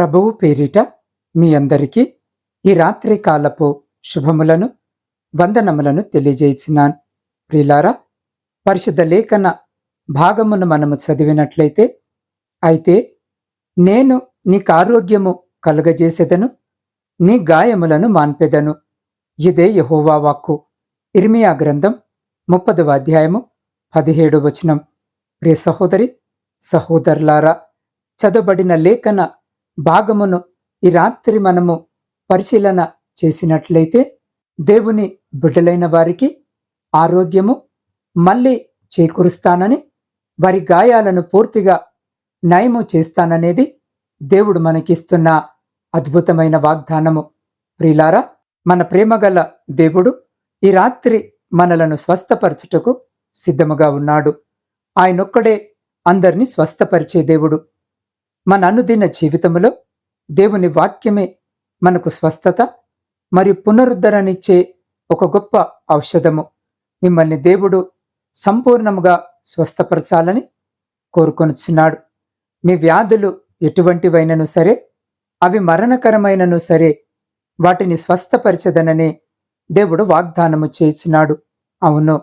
ప్రభువు పేరిట మీ అందరికీ ఈ రాత్రి కాలపు శుభములను వందనములను తెలియజేసినాను. ప్రిలారా పరిశుద్ధ లేఖన భాగమును మనము చదివినట్లయితే అయితే నేను నీకు ఆరోగ్యము కలుగజేసేదను నీ గాయములను మాన్పెదను. ఇదే యహోవా వాక్కు. ఇర్మియా గ్రంథం ముప్పదవ అధ్యాయము పదిహేడు వచనం. ప్రియ సహోదరి సహోదరులారా చదవబడిన లేఖన భాగమును ఈ రాత్రి మనము పరిశీలన చేసినట్లయితే దేవుని బిడ్డలైన వారికి ఆరోగ్యము మళ్ళీ చేకూరుస్తానని వారి గాయాలను పూర్తిగా నయము చేస్తాననేది దేవుడు మనకిస్తున్న అద్భుతమైన వాగ్దానము. ప్రిలారా మన ప్రేమగల దేవుడు ఈ రాత్రి మనలను స్వస్థపరచుటకు సిద్ధముగా ఉన్నాడు. ఆయనొక్కడే అందరినీ స్వస్థపరిచే దేవుడు. మన అనుదిన జీవితంలో దేవుని వాక్యమే మనకు స్వస్థత మరియు పునరుద్ధరణిచ్చే ఒక గొప్ప ఔషధము. మిమ్మల్ని దేవుడు సంపూర్ణముగా స్వస్థపరచాలని కోరుకొనుచున్నాడు. మీ వ్యాధులు ఎటువంటివైనను సరే అవి మరణకరమైనను సరే వాటిని స్వస్థపరచదనని దేవుడు వాగ్దానము చేసినాడు అవును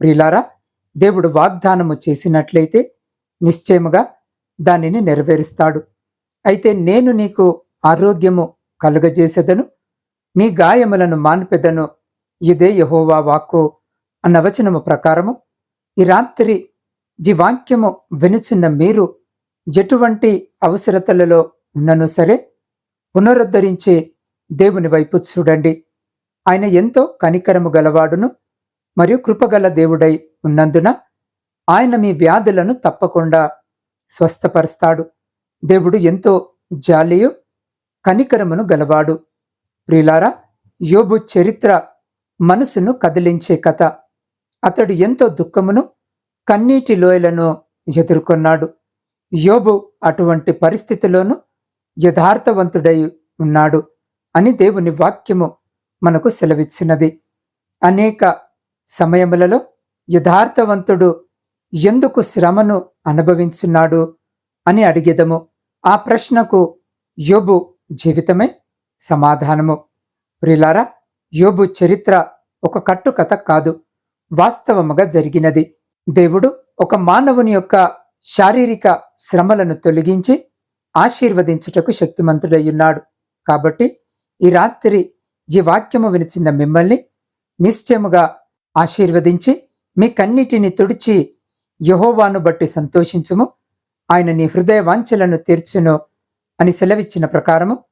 ప్రిలారా దేవుడు వాగ్దానము చేసినట్లయితే నిశ్చయముగా దానిని నెరవేరుస్తాడు. అయితే నేను నీకు ఆరోగ్యము కలుగజేసెదను నీ గాయములను మాన్పెదను. ఇదే యహోవా వాక్కు. అన్న వచనము ప్రకారము ఈ రాత్రి జీవాక్యము వినుచున్న మీరు ఎటువంటి అవసరతలలో ఉన్నను సరే పునరుద్ధరించే దేవుని వైపు చూడండి. ఆయన ఎంతో కనికరము గలవాడును మరియు కృపగల దేవుడై ఉన్నందున ఆయన మీ వ్యాధులను తప్పకుండా స్వస్థపరుస్తాడు. దేవుడు ఎంతో జాలియు కనికరమును గలవాడు. ప్రిలారా యోబు చరిత్ర మనసును కదిలించే కథ. అతడు ఎంతో దుఃఖమును కన్నీటి లోయలను ఎదుర్కొన్నాడు. యోబు అటువంటి పరిస్థితిలోనూ యథార్థవంతుడై ఉన్నాడు అని దేవుని వాక్యము మనకు సెలవిచ్చినది. అనేక సమయములలో యథార్థవంతుడు ఎందుకు శ్రమను అనుభవించున్నాడు అని అడిగెదము. ఆ ప్రశ్నకు యోబు జీవితమే సమాధానము. ప్రిలారా యోబు చరిత్ర ఒక కట్టుకథ కాదు వాస్తవముగా జరిగినది. దేవుడు ఒక మానవుని యొక్క శారీరక శ్రమలను తొలగించి ఆశీర్వదించుటకు శక్తిమంతుడయ్యున్నాడు. కాబట్టి ఈ రాత్రి ఈ వాక్యము వినిచిన మిమ్మల్ని నిశ్చయముగా ఆశీర్వదించి మీ కన్నిటిని తుడిచి యహోవాను బట్టి సంతోషించుము. ఆయన నీ హృదయ వాంఛలను తీర్చును అని సెలవిచ్చిన ప్రకారము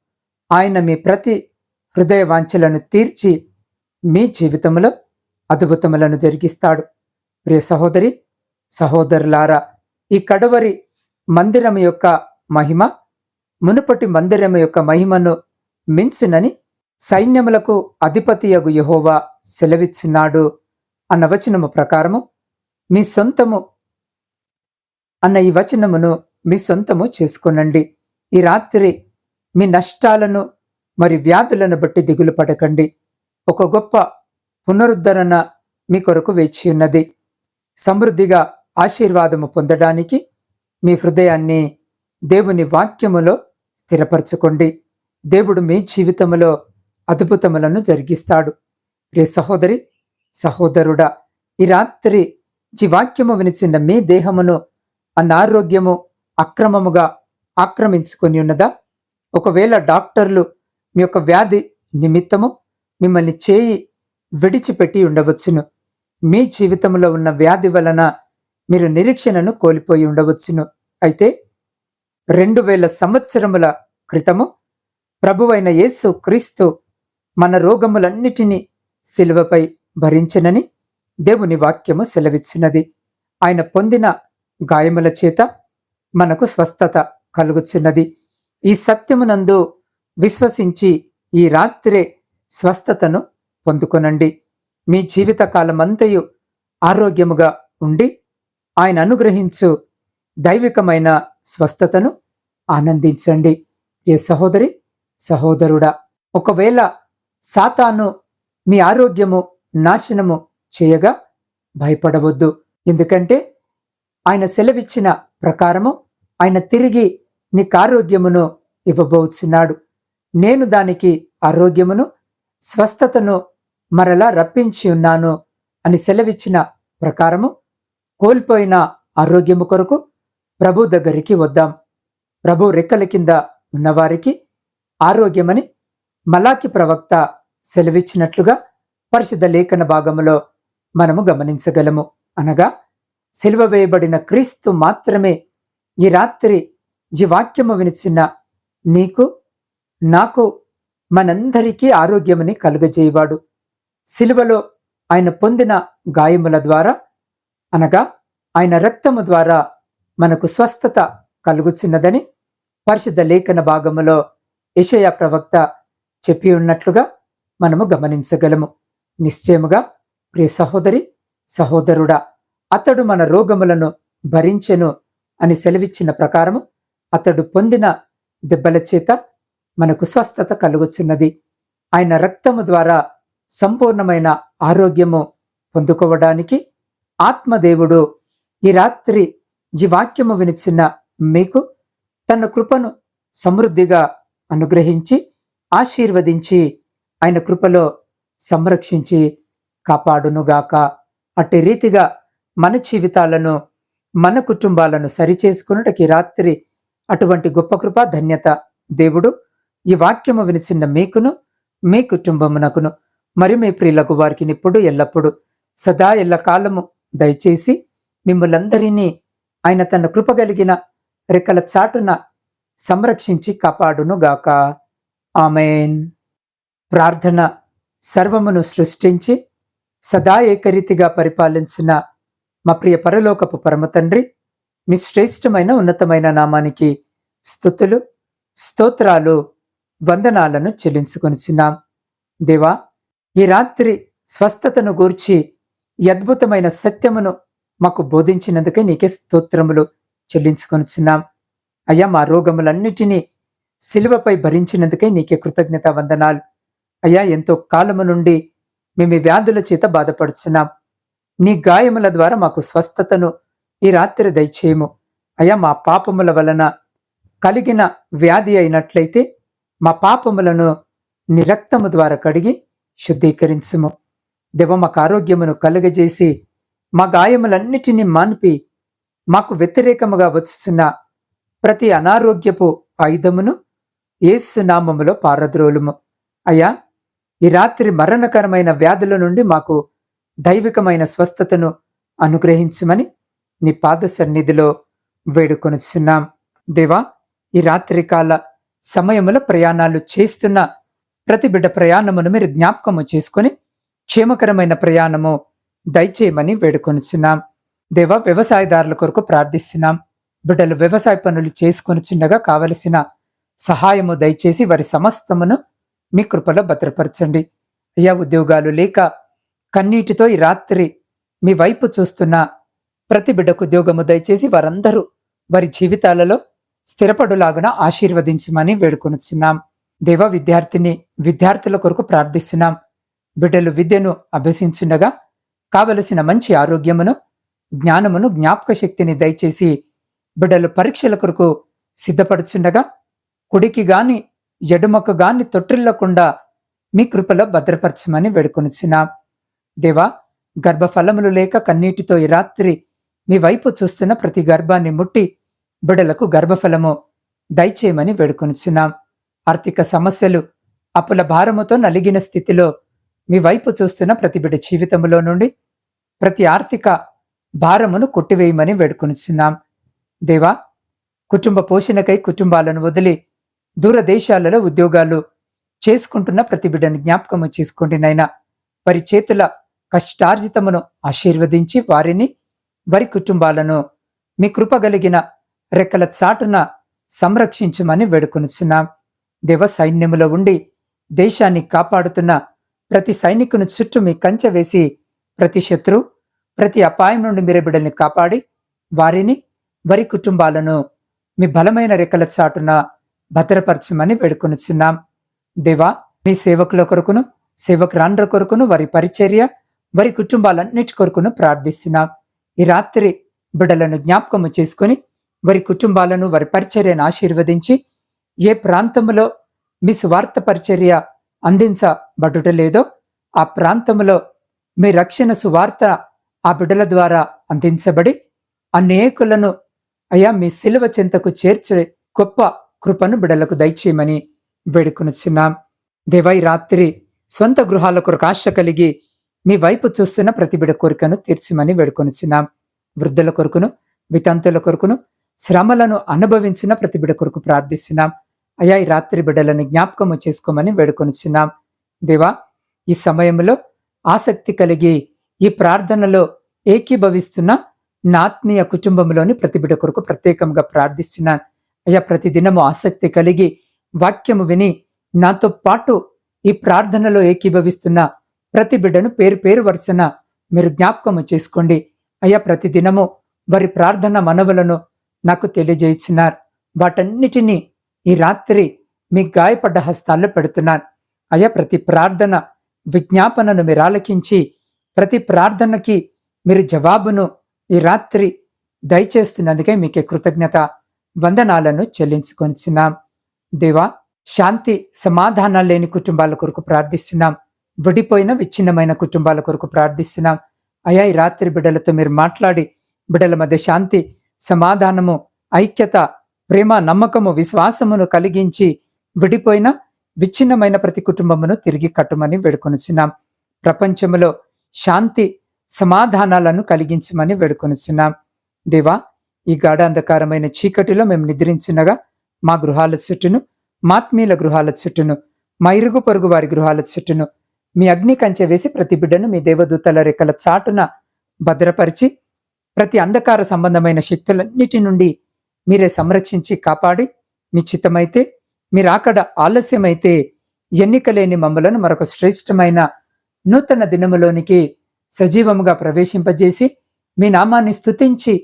ఆయన మీ ప్రతి హృదయ వాంఛలను తీర్చి మీ జీవితంలో అద్భుతములను జరిగిస్తాడు. ప్రియ సహోదరి సహోదరులారా ఈ కడవరి మందిరం యొక్క మహిమ మునుపటి మందిరం యొక్క మహిమను మించునని సైన్యములకు అధిపతియగు యహోవా సెలవిచ్చున్నాడు అన్న వచనము ప్రకారము మీ సొంతము అన్న ఈ వచనమును మీ సొంతము చేసుకొనండి. ఈ రాత్రి మీ నష్టాలను మరి వ్యాధులను బట్టి దిగులు పడకండి. ఒక గొప్ప పునరుద్ధరణ మీ కొరకు వేచి ఉన్నది. సమృద్ధిగా ఆశీర్వాదము పొందడానికి మీ హృదయాన్ని దేవుని వాక్యములో స్థిరపరచుకోండి. దేవుడు మీ జీవితములో అద్భుతములను జరిగిస్తాడు. రే సహోదరి సహోదరుడా ఈ రాత్రి జీవాక్యము వినిచిన మీ దేహమును అనారోగ్యము అక్రమముగా ఆక్రమించుకొని ఉన్నదా? ఒకవేళ డాక్టర్లు మీ యొక్క వ్యాధి నిమిత్తము మిమ్మల్ని చేయి విడిచిపెట్టి ఉండవచ్చును. మీ జీవితంలో ఉన్న వ్యాధి వలన మీరు నిరీక్షణను కోల్పోయి ఉండవచ్చును. అయితే రెండు వేల సంవత్సరముల క్రితము ప్రభువైన యేసు క్రీస్తు మన రోగములన్నిటినీ శిలువపై భరించనని దేవుని వాక్యము సెలవిచ్చినది. ఆయన పొందిన గాయముల చేత మనకు స్వస్థత కలుగుచున్నది. ఈ సత్యమునందు విశ్వసించి ఈ రాత్రే స్వస్థతను పొందుకొనండి. మీ జీవితకాలమంతయు ఆరోగ్యముగా ఉండి ఆయన అనుగ్రహించు దైవికమైన స్వస్థతను ఆనందించండి. ఏ సహోదరి సహోదరుడా ఒకవేళ సాతాను మీ ఆరోగ్యము నాశనము చేయగా భయపడవద్దు. ఎందుకంటే ఆయన సెలవిచ్చిన ప్రకారము ఆయన తిరిగి నీకు ఆరోగ్యమును ఇవ్వబోచున్నాడు. నేను దానికి ఆరోగ్యమును స్వస్థతను మరలా రప్పించి ఉన్నాను అని సెలవిచ్చిన ప్రకారము కోల్పోయిన ఆరోగ్యము కొరకు ప్రభు దగ్గరికి వద్దాం. ప్రభు రెక్కల కింద ఉన్నవారికి ఆరోగ్యమని మలాకి ప్రవక్త సెలవిచ్చినట్లుగా పరిశుద్ధ లేఖన భాగములో మనము గమనించగలము అనగా సిలువ వేయబడిన క్రీస్తు మాత్రమే ఈ రాత్రి ఈ వాక్యము వినిచిన నీకు నాకు మనందరికీ ఆరోగ్యమని కలుగజేయవాడు. సిలువలో ఆయన పొందిన గాయముల ద్వారా అనగా ఆయన రక్తము ద్వారా మనకు స్వస్థత కలుగుచున్నదని పరిశుద్ధ లేఖన భాగములో యషయ ప్రవక్త చెప్పి ఉన్నట్లుగా మనము గమనించగలము. నిశ్చయముగా ప్రియ సహోదరి సహోదరుడా అతడు మన రోగములను భరించెను అని సెలవిచ్చిన ప్రకారము అతడు పొందిన దెబ్బల చేత మనకు స్వస్థత కలుగుచున్నది. ఆయన రక్తము ద్వారా సంపూర్ణమైన ఆరోగ్యము పొందుకోవడానికి ఆత్మదేవుడు ఈ రాత్రి ఈ వాక్యము వినిచిన మీకు తన కృపను సమృద్ధిగా అనుగ్రహించి ఆశీర్వదించి ఆయన కృపలో సంరక్షించి కాపాడునుగాక. అట్టి రీతిగా మన జీవితాలను మన కుటుంబాలను సరిచేసుకున్నటకి రాత్రి అటువంటి గొప్ప కృప ధన్యత. దేవుడు ఈ వాక్యము వినిచిన్న మీకును మీ కుటుంబమునకును మరి మీ ప్రియులకు వారికి ఇప్పుడు ఎల్లప్పుడు సదా ఎల్ల కాలము దయచేసి మిమ్మలందరినీ ఆయన తన కృప కలిగిన రెక్కల చాటున సంరక్షించి కాపాడును గాక ఆమెన్. ప్రార్థన సర్వమును సృష్టించి సదా ఏకరీతిగా పరిపాలించిన మా ప్రియ పరలోకపు పరమ తండ్రి మీ శ్రేష్టమైన ఉన్నతమైన నామానికి స్థుతులు స్తోత్రాలు వందనాలను చెల్లించుకొనిచున్నాం దేవా ఈ రాత్రి స్వస్థతను గూర్చి అద్భుతమైన సత్యమును మాకు బోధించినందుకే నీకే స్తోత్రములు చెల్లించుకొనిచున్నాం అయ్యా మా రోగములన్నిటినీ శిలువపై భరించినందుకే నీకే కృతజ్ఞత వందనాలు. అయ్యా ఎంతో కాలము నుండి మేము వ్యాధుల చేత బాధపడుచున్నాం. నీ గాయముల ద్వారా మాకు స్వస్థతను. ఈ రాత్రి దయచేయము. అయ్యా మా పాపముల వలన కలిగిన వ్యాధి అయినట్లయితే మా పాపములను నిరక్తము ద్వారా కడిగి శుద్ధీకరించుము. దేవ మాకు ఆరోగ్యమును కలుగజేసి మా గాయములన్నిటినీ మాన్పి మాకు వ్యతిరేకముగా వచ్చుచున్న ప్రతి అనారోగ్యపు ఆయుధమును ఏసునామములో పారద్రోలుము. అయ్యా ఈ రాత్రి మరణకరమైన వ్యాధుల నుండి మాకు దైవికమైన స్వస్థతను అనుగ్రహించుమని నీ పాద సన్నిధిలో వేడుకొనిచున్నాం. దేవా ఈ రాత్రికాల సమయములో ప్రయాణాలు చేస్తున్న ప్రతి బిడ్డ ప్రయాణమును మీరు జ్ఞాపకము చేసుకొని క్షేమకరమైన ప్రయాణము దయచేయమని వేడుకొనిచున్నాం. దేవా వ్యవసాయదారుల కొరకు ప్రార్థిస్తున్నాం. బిడ్డలు వ్యవసాయ పనులు చేసుకొని చిన్నగా కావలసిన సహాయము దయచేసి వారి సమస్తమును మీ కృపలో భద్రపరచండి. అయ్యా ఉద్యోగాలు లేక కన్నీటితో ఈ రాత్రి మీ వైపు చూస్తున్న ప్రతి బిడ్డకు ఉద్యోగము దయచేసి వారందరూ వారి జీవితాలలో స్థిరపడులాగున ఆశీర్వదించమని వేడుకొనుచున్నాం. దేవ విద్యార్థిని విద్యార్థుల కొరకు ప్రార్థిస్తున్నాం. బిడ్డలు విద్యను అభ్యసించుండగా కావలసిన మంచి ఆరోగ్యమును జ్ఞానమును జ్ఞాపక శక్తిని దయచేసి బిడ్డలు పరీక్షల కొరకు సిద్ధపడుచుండగా కుడికి గాని ఎడుమకు గాని తొట్టిల్లకుండా మీ కృపలో భద్రపరచమని వేడుకొనిచున్నాం. దేవా గర్భఫలములు లేక కన్నీటితో ఈ రాత్రి మీ వైపు చూస్తున్న ప్రతి గర్భాన్ని ముట్టి బిడలకు గర్భఫలము దయచేయమని వేడుకొనిచున్నాం. ఆర్థిక సమస్యలు అప్పుల భారముతో నలిగిన స్థితిలో మీ వైపు చూస్తున్న ప్రతి బిడ జీవితంలో నుండి ప్రతి ఆర్థిక భారమును కొట్టివేయమని వేడుకొనిచున్నాం. దేవా కుటుంబ పోషణకై కుటుంబాలను వదిలి దూరదేశాలలో ఉద్యోగాలు చేసుకుంటున్న ప్రతి బిడ్డను జ్ఞాపకము చేసుకోండి నైనా వారి చేతుల కష్టార్జితమును ఆశీర్వదించి వారిని వారి కుటుంబాలను మీ కృపగలిగిన రెక్కల చాటున సంరక్షించమని వేడుకొనుచున్నాం. దేవ సైన్యములో ఉండి దేశాన్ని కాపాడుతున్న ప్రతి సైనికుని చుట్టూ మీ కంచె వేసి ప్రతి శత్రు ప్రతి అపాయం నుండి మీరే బిడ్డల్ని కాపాడి వారిని వారి కుటుంబాలను మీ బలమైన రెక్కల చాటున భద్రపరచమని వేడుకొనుచున్నాం. దేవా మీ సేవకుల కొరకును సేవకురాండ్ర కొరకును వారి పరిచర్య వారి కుటుంబాలన్నిటి కొరకును ప్రార్థిస్తున్నాం. ఈ రాత్రి బిడలను జ్ఞాపకము చేసుకుని వారి కుటుంబాలను వారి పరిచర్యను ఆశీర్వదించి ఏ ప్రాంతంలో మీ స్వార్థ పరిచర్య అందించబడుట లేదో ఆ ప్రాంతంలో మీ రక్షణ సువార్త ఆ బిడ్డల ద్వారా అందించబడి అనేకులను అయా మీ శిలువ చెంతకు చేర్చే గొప్ప కృపను బిడలకు దయచేయమని వేడుకొనుచున్నాం. దేవై రాత్రి స్వంత గృహాల కొరకు ఆశ కలిగి మీ వైపు చూస్తున్న ప్రతిబిడ కోరికను తీర్చమని వేడుకొనిచున్నాం. వృద్ధుల కొరకును వితంతుల కొరకును శ్రమలను అనుభవించిన ప్రతిబిడ కొరకు ప్రార్థిస్తున్నాం. అయా ఈ రాత్రి బిడ్డలను జ్ఞాపకము చేసుకోమని వేడుకొనిచున్నాం. దేవా ఈ సమయంలో ఆసక్తి కలిగి ఈ ప్రార్థనలో ఏకీభవిస్తున్న నా ఆత్మీయ కుటుంబంలోని ప్రతిబిడ కొరకు ప్రత్యేకంగా ప్రార్థిస్తున్నాను. అయ్యా ప్రతిదినము ఆసక్తి కలిగి వాక్యము విని నాతో పాటు ఈ ప్రార్థనలో ఏకీభవిస్తున్న ప్రతి బిడ్డను పేరు పేరు వరుసన మీరు జ్ఞాపకము చేసుకోండి. అయ్యా ప్రతిదినము వారి ప్రార్థన మనవులను నాకు తెలియజేయించినారు వాటన్నిటినీ ఈ రాత్రి మీ గాయపడ్డ హస్తాల్లో పెడుతున్నాను. అయ్యా ప్రతి ప్రార్థన విజ్ఞాపనను మీరు ఆలకించి ప్రతి ప్రార్థనకి మీరు జవాబును ఈ రాత్రి దయచేస్తున్నందుకే మీకే కృతజ్ఞత వందనాలను చెల్లించుకొనిచున్నాం. దేవా శాంతి సమాధానాలు లేని కుటుంబాల కొరకు ప్రార్థిస్తున్నాం. విడిపోయిన విచ్ఛిన్నమైన కుటుంబాల కొరకు ప్రార్థిస్తున్నాం. అయా ఈ రాత్రి బిడ్డలతో మీరు మాట్లాడి బిడ్డల మధ్య శాంతి సమాధానము ఐక్యత ప్రేమ నమ్మకము విశ్వాసమును కలిగించి విడిపోయిన విచ్ఛిన్నమైన ప్రతి కుటుంబమును తిరిగి కట్టుమని వేడుకొనుచున్నాం. ప్రపంచములో శాంతి సమాధానాలను కలిగించమని వేడుకొనుచున్నాం. దేవా ఈ గాఢాంధకారమైన చీకటిలో మేము నిద్రించినగా మా గృహాల చుట్టూను మాత్మీయుల గృహాల చుట్టూను మా ఇరుగు పొరుగు వారి గృహాల చుట్టూను మీ అగ్ని కంచె వేసి ప్రతి బిడ్డను మీ దేవదూతల రెక్కల చాటున భద్రపరిచి ప్రతి అంధకార సంబంధమైన శక్తులన్నిటి నుండి మీరే సంరక్షించి కాపాడి మీ చిత్తమైతే మీరు అక్కడ ఆలస్యమైతే ఎన్నికలేని మమ్మలను మరొక శ్రేష్టమైన నూతన దినములోనికి సజీవముగా ప్రవేశింపజేసి మీ నామాన్ని స్తుతించి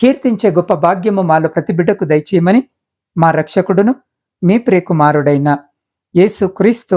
కీర్తించే గొప్ప భాగ్యము మాలో ప్రతి బిడ్డకు దయచేయమని మా రక్షకుడును మీ ప్రియకుమారుడైన యేసు క్రీస్తు